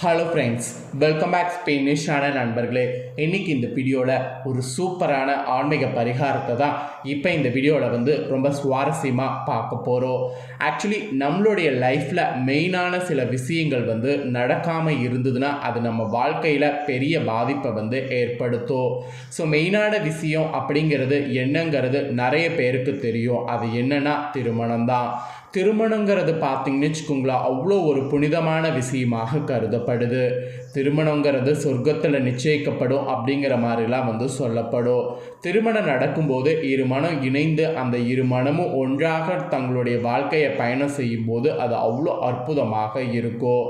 Hello friends welcome back ஸ்பெயினிஷான நண்பர்களே. இன்னைக்கு இந்த வீடியோவில் ஒரு சூப்பரான ஆன்மீக பரிகாரத்தை தான் இப்போ இந்த வீடியோவில் வந்து ரொம்ப சுவாரஸ்யமாக பார்க்க போகிறோம் ஆக்சுவலி நம்மளுடைய லைஃப்பில் மெயினான சில விஷயங்கள் வந்து நடக்காமல் இருந்ததுன்னா அது நம்ம வாழ்க்கையில் பெரிய பாதிப்பை வந்து ஏற்படுத்தும். ஸோ மெயினான விஷயம் அப்படிங்கிறது என்னங்கிறது நிறைய பேருக்கு தெரியும். அது என்னன்னா திருமணம் தான் திருமணங்கிறது பார்த்தீங்கன்னு வச்சுக்கோங்களேன் அவ்வளோ ஒரு புனிதமான விஷயமாக கருதப்படுது. திருமணங்கிறது சொர்க்கத்தில் நிச்சயிக்கப்படும் அப்படிங்கிற மாதிரிலாம் வந்து சொல்லப்படும். திருமணம் நடக்கும்போது இரு மனம் இணைந்து அந்த இரு மனமும் ஒன்றாக தங்களுடைய வாழ்க்கையை பயணம் செய்யும்போது அது அவ்வளோ அற்புதமாக இருக்கும்.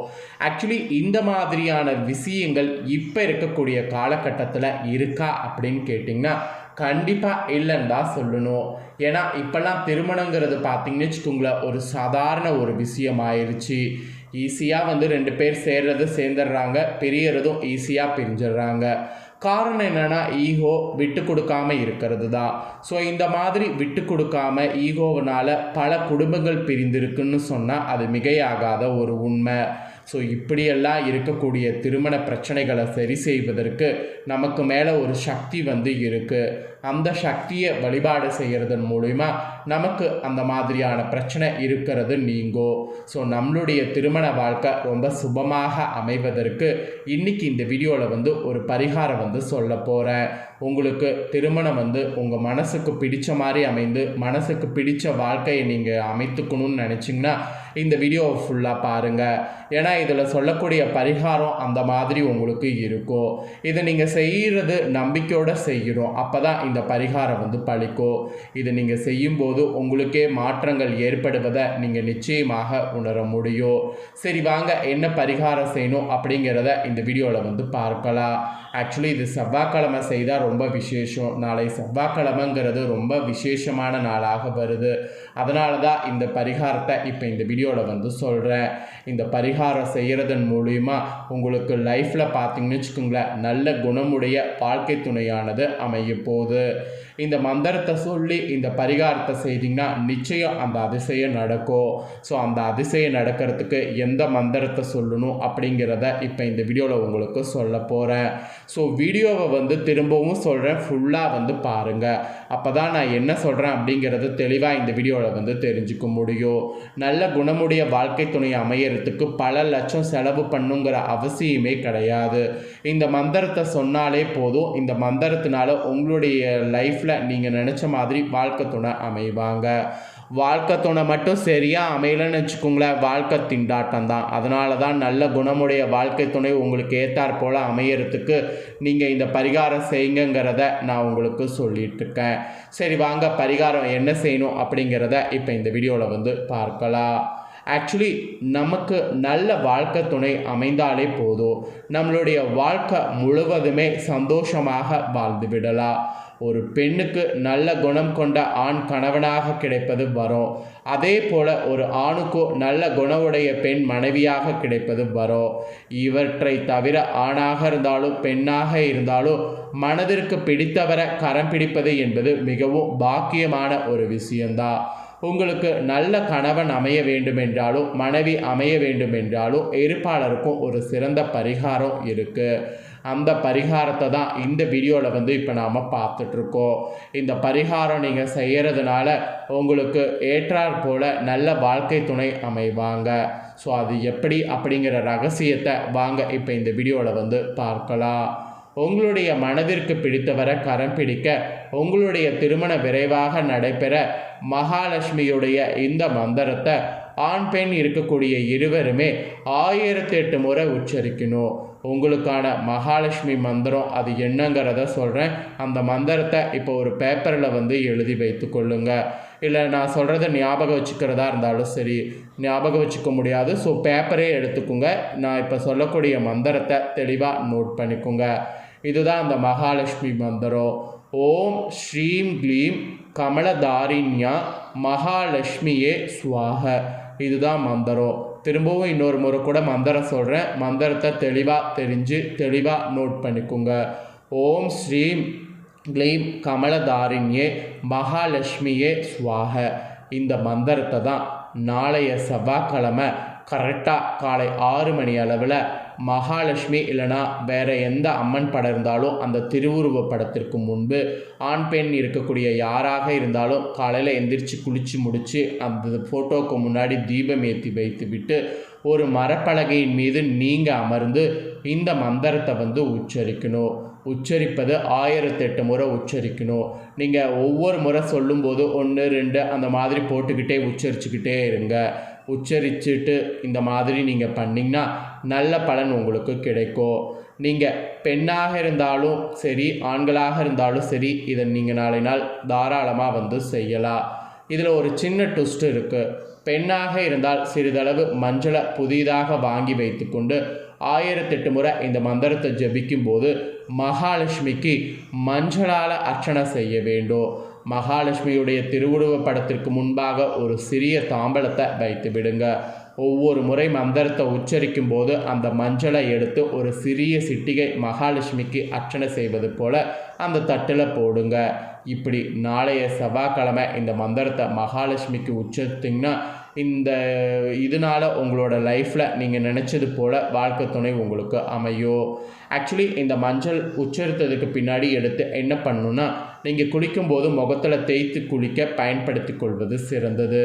ஆக்சுவலி இந்த மாதிரியான விஷயங்கள் இப்போ இருக்கக்கூடிய காலகட்டத்தில் இருக்கா அப்படின்னு கேட்டிங்கன்னா கண்டிப்பாக இல்லைன்னு தான் சொல்லணும். ஏன்னா இப்போல்லாம் திருமணங்கிறது பார்த்தீங்கன்னு வச்சுக்கோங்களேன் ஒரு சாதாரண ஒரு விஷயம் ஆயிடுச்சு ஈஸியாக வந்து ரெண்டு பேர் சேர்றது சேர்ந்துடுறாங்க பிரியறதும் ஈஸியாக பிரிஞ்சிடுறாங்க. காரணம் என்னென்னா ஈகோ விட்டு கொடுக்காம இருக்கிறது தான். ஸோ இந்த மாதிரி விட்டு கொடுக்காம ஈகோவனால் பல குடும்பங்கள் பிரிந்திருக்குன்னு சொன்னால் அது மிகையாகாத ஒரு உண்மை. ஸோ இப்படியெல்லாம் இருக்கக்கூடிய திருமண பிரச்சனைகளை சரி செய்வதற்கு நமக்கு மேலே ஒரு சக்தி வந்து இருக்குது அந்த சக்தியை வழிபாடு செய்கிறதன் மூலிமா நமக்கு அந்த மாதிரியான பிரச்சனை இருக்கிறது நீங்கோ. ஸோ நம்மளுடைய திருமண வாழ்க்கை ரொம்ப சுபமாக அமைவதற்கு இன்னைக்கு இந்த வீடியோவில் வந்து ஒரு பரிகாரம் வந்து சொல்ல போகிறேன் உங்களுக்கு திருமணம் வந்து உங்கள் மனசுக்கு பிடிச்ச மாதிரி அமைந்து மனசுக்கு பிடிச்ச வாழ்க்கையை நீங்கள் அமைத்துக்கணும்னு நினச்சிங்கன்னா இந்த வீடியோவை ஃபுல்லாக பாருங்கள் ஏன்னா இதில் சொல்லக்கூடிய பரிகாரம் அந்த மாதிரி உங்களுக்கு இருக்கும். இதை நீங்கள் செய்கிறது நம்பிக்கையோடு செய்யணும். அப்போ தான் இந்த பரிகாரம் வந்து பழிக்கும். இதை நீங்கள் செய்யும்போது உங்களுக்கே மாற்றங்கள் ஏற்படுவதை நீங்கள் நிச்சயமாக உணர முடியும். சரி வாங்க என்ன பரிகாரம் செய்யணும் அப்படிங்கிறத இந்த வீடியோவில் வந்து பார்க்கலாம். ஆக்சுவலி இது செவ்வாய்க்கிழமை செய்தால் ரொம்ப விசேஷம். நாளை செவ்வாய்க்கிழமைங்கிறது ரொம்ப விசேஷமான நாளாக வருது. அதனால தான் இந்த பரிகாரத்தை இப்போ இந்த வீடியோவில் வந்து சொல்கிறேன் இந்த பரிகாரம் செய்கிறதன் மூலிமா உங்களுக்கு லைஃப்பில் பார்த்தீங்கன்னு வச்சுக்கோங்களேன் நல்ல குணமுடைய வாழ்க்கை துணையானது அமைய போகுது. இந்த மந்திரத்தை சொல்லி இந்த பரிகாரத்தை செய்தீங்கன்னா நிச்சயம் அந்த அதிசயம் நடக்கும். ஸோ அந்த அதிசயம் நடக்கிறதுக்கு எந்த மந்திரத்தை சொல்லணும் அப்படிங்கிறத இப்போ இந்த வீடியோவில் உங்களுக்கு சொல்ல போகிறேன் ஸோ வீடியோவை வந்து திரும்பவும் சொல்கிறேன் ஃபுல்லாக வந்து பாருங்கள் அப்போ தான் நான் என்ன சொல்கிறேன் அப்படிங்கிறது தெளிவாக இந்த வீடியோவில் வந்து தெரிஞ்சுக்க முடியும். நல்ல குணமுடைய வாழ்க்கை துணை அமையறதுக்கு பல லட்சம் செலவு பண்ணுங்கிற அவசியமே கிடையாது. இந்த மந்திரத்தை சொன்னாலே போதும். இந்த மந்திரத்தினால உங்களுடைய லைஃப்பில் நீங்கள் நினச்ச மாதிரி வாழ்க்கை துணை அமைவாங்க. வாழ்க்கை துணை மட்டும் சரியாக அமையலைன்னு வச்சுக்கோங்களேன் வாழ்க்கை திண்டாட்டம் தான். அதனால தான் நல்ல குணமுடைய வாழ்க்கை துணை உங்களுக்கு ஏற்றாற் போல் அமையறதுக்கு நீங்கள் இந்த பரிகாரம் செய்யுங்கிறத நான் உங்களுக்கு சொல்லிட்டு இருக்கேன். சரி வாங்க பரிகாரம் என்ன செய்யணும் அப்படிங்கிறத இப்போ இந்த வீடியோவில் வந்து பார்க்கலாம். ஆக்சுவலி நமக்கு நல்ல வாழ்க்கை துணை அமைந்தாலே போதும். நம்மளுடைய வாழ்க்கை முழுவதுமே சந்தோஷமாக வாழ்ந்து விடலாம். ஒரு பெண்ணுக்கு நல்ல குணம் கொண்ட ஆண் கணவனாக கிடைப்பது வரும். அதே போல் ஒரு ஆணுக்கோ நல்ல குணவுடைய பெண் மனைவியாக கிடைப்பது வரும். இவற்றை தவிர ஆணாக இருந்தாலும் பெண்ணாக இருந்தாலும் மனதிற்கு பிடித்தவரை கரம் பிடிப்பது என்பது மிகவும் பாக்கியமான ஒரு விஷயம்தான் உங்களுக்கு நல்ல கணவன் அமைய வேண்டுமென்றாலும் மனைவி அமைய வேண்டுமென்றாலும் இருப்பாளருக்கும் ஒரு சிறந்த பரிகாரம் இருக்குது அந்த பரிகாரத்தை தான் இந்த வீடியோவில் வந்து இப்போ நாம் பார்த்துட்ருக்கோம். இந்த பரிகாரம் நீங்கள் செய்கிறதுனால உங்களுக்கு ஏற்றாற் போல் நல்ல வாழ்க்கை துணை அமைவாங்க. ஸோ அது எப்படி அப்படிங்கிற ரகசியத்தை வாங்க இப்போ இந்த வீடியோவில் வந்து பார்க்கலாம். உங்களுடைய மனதிற்கு பிடித்தவரை கரம் பிடிக்க உங்களுடைய திருமண விரைவாக நடைபெற மகாலட்சுமியுடைய இந்த மந்திரத்தை ஆண் பெண் இருக்கக்கூடிய இருவருமே ஆயிரத்தி எட்டு முறை உச்சரிக்கணும். உங்களுக்கான மகாலட்சுமி மந்திரம் அது என்னங்கிறத சொல்கிறேன் அந்த மந்திரத்தை இப்போ ஒரு பேப்பரில் வந்து எழுதி வைத்து கொள்ளுங்க. இல்லை நான் சொல்கிறத ஞாபகம் வச்சுக்கிறதா இருந்தாலும் சரி ஞாபகம் வச்சுக்க முடியாது. ஸோ பேப்பரே எடுத்துக்கோங்க. நான் இப்போ சொல்லக்கூடிய மந்திரத்தை தெளிவாக நோட் பண்ணிக்கோங்க. இதுதான் அந்த மகாலட்சுமி மந்திரம். ஓம் ஸ்ரீம் க்ளீம் கமலதாரிண்யா மகாலட்சுமியே சுவாக. இதுதான் மந்திரம். திரும்பவும் இன்னொரு முறை கூட மந்திரம் சொல்கிறேன் மந்திரத்தை தெளிவாக தெரிஞ்சு தெளிவாக நோட் பண்ணிக்கோங்க. ஓம் ஸ்ரீம் க்ளீம் கமலதாரிண்யே மகாலட்சுமியே சுவாக. இந்த மந்திரத்தை தான் நாளைய செவ்வாய்க்கிழமை கரெக்டாக காலை ஆறு மணி அளவில் மகாலட்சுமி இல்லைனா வேற எந்த அம்மன் படம் இருந்தாலும் அந்த திருவுருவ படத்திற்கு முன்பு ஆண் பெண் இருக்கக்கூடிய யாராக இருந்தாலும் காலையில் எந்திரிச்சு குளித்து முடித்து அந்த ஃபோட்டோவுக்கு முன்னாடி தீபம் ஏற்றி வைத்து விட்டு ஒரு மரப்பலகையின் மீது நீங்கள் அமர்ந்து இந்த மந்திரத்தை வந்து உச்சரிக்கணும். உச்சரிப்பது ஆயிரத்தெட்டு முறை உச்சரிக்கணும். நீங்கள் ஒவ்வொரு முறை சொல்லும்போது ஒன்று ரெண்டு அந்த மாதிரி போட்டுக்கிட்டே உச்சரிச்சுக்கிட்டே இருங்க. உச்சரிச்சுட்டு இந்த மாதிரி நீங்கள் பண்ணிங்கன்னா நல்ல பலன் உங்களுக்கு கிடைக்கும். நீங்கள் பெண்ணாக இருந்தாலும் சரி ஆண்களாக இருந்தாலும் சரி இதை நீங்கள் நாளை நாள் தாராளமாக வந்து செய்யலாம். இதில் ஒரு சின்ன ட்விஸ்ட் இருக்குது பெண்ணாக இருந்தால் சிறிதளவு மஞ்சளை புதிதாக வாங்கி வைத்துக்கொண்டு ஆயிரத்தெட்டு முறை இந்த மந்திரத்தை ஜபிக்கும் போது மகாலட்சுமிக்கு மஞ்சளால் அர்ச்சனை செய்ய வேண்டும். மகாலட்சுமியுடைய திருவுருவ படத்திற்கு முன்பாக ஒரு சிறிய தாம்பலத்தை வைத்து விடுங்க. ஒவ்வொரு முறை மந்திரத்தை உச்சரிக்கும் போது அந்த மஞ்சளை எடுத்து ஒரு சிறிய சிட்டிகை மகாலட்சுமிக்கு அர்ச்சனை செய்வது போல அந்த தட்டில் போடுங்க. இப்படி நாளைய செவ்வாய்க்கிழமை இந்த மந்திரத்தை மகாலட்சுமிக்கு உச்சரித்திங்கன்னா இந்த இதனால் உங்களோட லைஃப்பில் நீங்கள் நினச்சது போல் வாழ்க்கை துணை உங்களுக்கு அமையும் ஆக்சுவலி இந்த மஞ்சள் உச்சரித்ததுக்கு பின்னாடி எடுத்து என்ன பண்ணணுன்னா நீங்கள் குளிக்கும்போது முகத்தில் தேய்த்து குளிக்க பயன்படுத்தி கொள்வது சிறந்தது.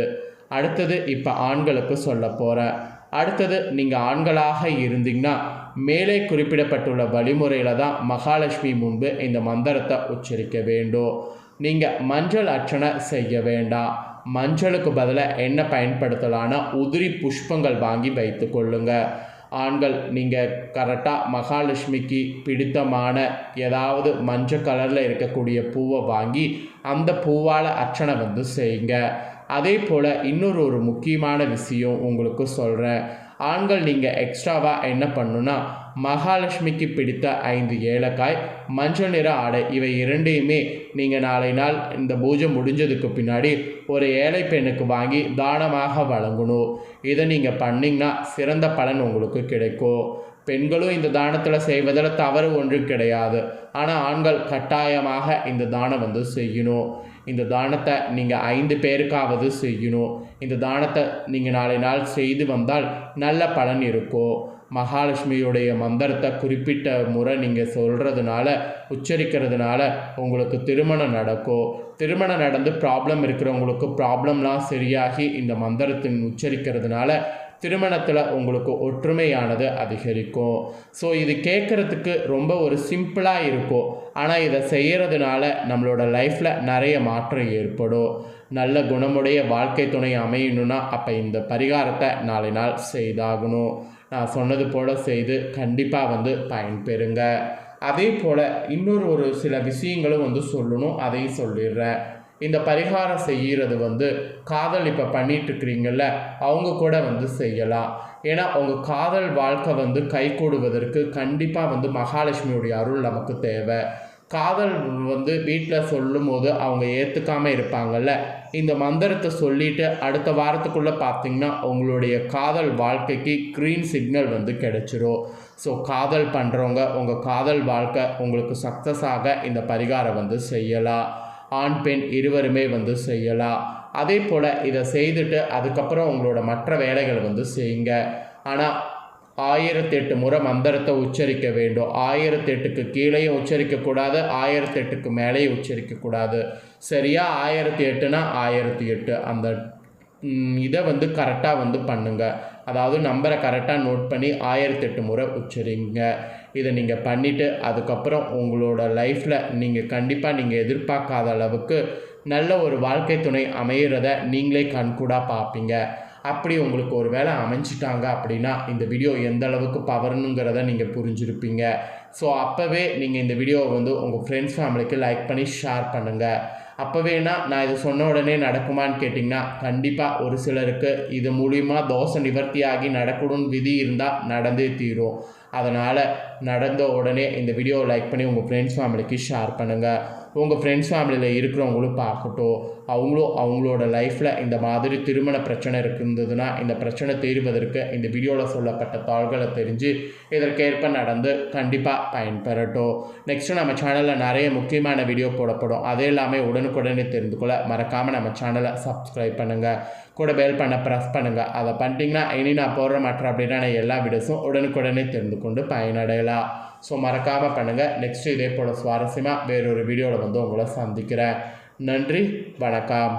அடுத்தது இப்போ ஆண்களுக்கு சொல்ல போகிறேன் அடுத்தது நீங்கள் ஆண்களாக இருந்தீங்கன்னா மேலே குறிப்பிடப்பட்டுள்ள வழிமுறையில் தான் மகாலட்சுமி முன்பு இந்த மந்திரத்தை உச்சரிக்க வேண்டும். நீங்கள் மஞ்சள் அர்ச்சனை செய்ய வேண்டாம். மஞ்சளுக்கு பதிலாக என்ன பயன்படுத்தலான்னா உதிரி புஷ்பங்கள் வாங்கி வைத்து கொள்ளுங்க. ஆண்கள் நீங்கள் கரெக்டாக மகாலட்சுமிக்கு பிடித்தமான ஏதாவது மஞ்சள் கலரில் இருக்கக்கூடிய பூவை வாங்கி அந்த பூவால் அர்ச்சனை வந்து செய்யுங்க. அதே போல் இன்னொரு ஒரு முக்கியமான விஷயம் உங்களுக்கு சொல்கிறேன் ஆண்கள் நீங்கள் எக்ஸ்ட்ராவாக என்ன பண்ணுன்னா மகாலட்சுமிக்கு பிடித்த ஐந்து ஏலக்காய் மஞ்சள் நிற ஆடை இவை இரண்டையுமே நீங்கள் நாளை நாள் இந்த பூஜை முடிஞ்சதுக்கு பின்னாடி ஒரு ஏழை பெண்ணுக்கு வாங்கி தானமாக வழங்கணும். இதை நீங்கள் பண்ணிங்கன்னா சிறந்த பலன் உங்களுக்கு கிடைக்கும். பெண்களும் இந்த தானத்தில் செய்வதில் தவறு ஒன்றும் கிடையாது. ஆனால் ஆண்கள் கட்டாயமாக இந்த தானம் வந்து செய்யணும். இந்த தானத்தை நீங்கள் ஐந்து பேருக்காவது செய்யணும். இந்த தானத்தை நீங்கள் நாளை நாள் செய்து வந்தால் நல்ல பலன் இருக்கும். மகாலட்சுமியுடைய மந்திரத்தை குறிப்பிட்ட முறை நீங்கள் சொல்கிறதுனால உச்சரிக்கிறதுனால உங்களுக்கு திருமணம் நடக்கும். திருமணம் நடந்து ப்ராப்ளம் இருக்கிறவங்களுக்கு ப்ராப்ளம்லாம் சரியாகி இந்த மந்திரத்தின் உச்சரிக்கிறதுனால திருமணத்தில் உங்களுக்கு ஒற்றுமையானது அதிகரிக்கும். ஸோ இது கேட்குறதுக்கு ரொம்ப ஒரு சிம்பிளாக இருக்கும். ஆனால் இதை செய்கிறதுனால நம்மளோட லைஃப்பில் நிறைய மாற்றம் ஏற்படும். நல்ல குணமுடைய வாழ்க்கை துணை அமையணும்னா அப்போ இந்த பரிகாரத்தை நாளை நாள் செய்தாகணும். நான் சொன்னது போல் செய்து கண்டிப்பாக வந்து பயன்பெறுங்க. அதே போல் இன்னொரு ஒரு சில விஷயங்களும் வந்து சொல்லணும். அதையும் சொல்லிடுறேன். இந்த பரிகாரம் செய்கிறது வந்து காதல் இப்போ பண்ணிட்டுருக்கிறீங்கள அவங்க கூட வந்து செய்யலாம். ஏன்னா அவங்க காதல் வாழ்க்கை வந்து கை கூடுவதற்கு கண்டிப்பாக வந்து மகாலட்சுமியுடைய அருள் நமக்கு தேவை. காதல் வந்து வீட்டில் சொல்லும் போது அவங்க ஏற்றுக்காமல் இருப்பாங்கல்ல இந்த மந்திரத்தை சொல்லிவிட்டு அடுத்த வாரத்துக்குள்ளே பார்த்தீங்கன்னா உங்களுடைய காதல் வாழ்க்கைக்கு க்ரீன் சிக்னல் வந்து கிடைச்சிரும். ஸோ காதல் பண்ணுறவங்க உங்கள் காதல் வாழ்க்கை உங்களுக்கு சக்ஸஸ் ஆக இந்த பரிகாரம் வந்து செய்யலாம். ஆண் பெண் இருவருமே வந்து செய்யலாம். அதே போல் இதை செய்துட்டு அதுக்கப்புறம் உங்களோட மற்ற வேலைகள் வந்து செய்யுங்க. ஆனால் ஆயிரத்தெட்டு முறை மந்திரத்தை உச்சரிக்க வேண்டும். ஆயிரத்தெட்டுக்கு கீழேயும் உச்சரிக்கக்கூடாது ஆயிரத்தெட்டுக்கு மேலேயும் உச்சரிக்கக்கூடாது. சரியா? ஆயிரத்தி எட்டுனா ஆயிரத்தி எட்டு. அந்த இதை வந்து கரெக்டாக வந்து பண்ணுங்கள் அதாவது நம்பரை கரெக்டாக நோட் பண்ணி ஆயிரத்தெட்டு முறை உச்சரிங்க. இதை நீங்கள் பண்ணிவிட்டு அதுக்கப்புறம் உங்களோட லைஃப்பில் நீங்கள் கண்டிப்பாக நீங்கள் எதிர்பார்க்காத அளவுக்கு நல்ல ஒரு வாழ்க்கை துணை அமையிறத நீங்களே கண்கூடாக பார்ப்பீங்க. அப்படி உங்களுக்கு ஒரு வேலை அமைஞ்சிட்டாங்க அப்படின்னா இந்த வீடியோ எந்த அளவுக்கு பவர்னுங்கிறத நீங்கள் புரிஞ்சிருப்பீங்க. ஸோ அப்போவே நீங்கள் இந்த வீடியோவை வந்து உங்கள் ஃப்ரெண்ட்ஸ் ஃபேமிலிக்கு லைக் பண்ணி ஷேர் பண்ணுங்கள் அப்போவேனா நான் இது சொன்ன உடனே நடக்குமான்னு கேட்டிங்கன்னா கண்டிப்பாக ஒரு சிலருக்கு இது மூலிமா தோசை நிவர்த்தியாகி நடக்கணும்னு விதி இருந்தால் நடந்தே தீரும். அதனால் நடந்த உடனே இந்த வீடியோவை லைக் பண்ணி உங்கள் ஃப்ரெண்ட்ஸ் ஃபேமிலிக்கு ஷேர் பண்ணுங்கள் உங்கள் ஃப்ரெண்ட்ஸ் ஃபேமிலியில் இருக்கிறவங்களும் பார்க்கட்டும். அவங்களும் அவங்களோட லைஃப்பில் இந்த மாதிரி திருமண பிரச்சனை இருந்ததுன்னா இந்த பிரச்சனை தீர்வதற்கு இந்த வீடியோவில் சொல்லப்பட்ட தாள்களை தெரிஞ்சு இதற்கேற்ப நடந்து கண்டிப்பாக பயன்பெறட்டும். நெக்ஸ்ட்டு நம்ம சேனலில் நிறைய முக்கியமான வீடியோ போடப்படும். அதே எல்லாமே உடனுக்குடனே தெரிந்து கொள்ள மறக்காமல் நம்ம சேனலை சப்ஸ்கிரைப் பண்ணுங்கள் கூட பெல் பண்ண ப்ரெஸ் பண்ணுங்கள் அதை பண்ணிட்டீங்கன்னா இனி நான் போடுற மற்ற அப்படின்னா எல்லா வீடியோஸும் உடனுக்குடனே தெரிந்து கொண்டு பயனடையலாம். ஸோ மறக்காமல் பண்ணுங்கள் நெக்ஸ்ட் இதே போல் சுவாரஸ்யமாக வேறொரு வீடியோவில் வந்து உங்களை சந்திக்கிறேன். நன்றி வணக்கம்.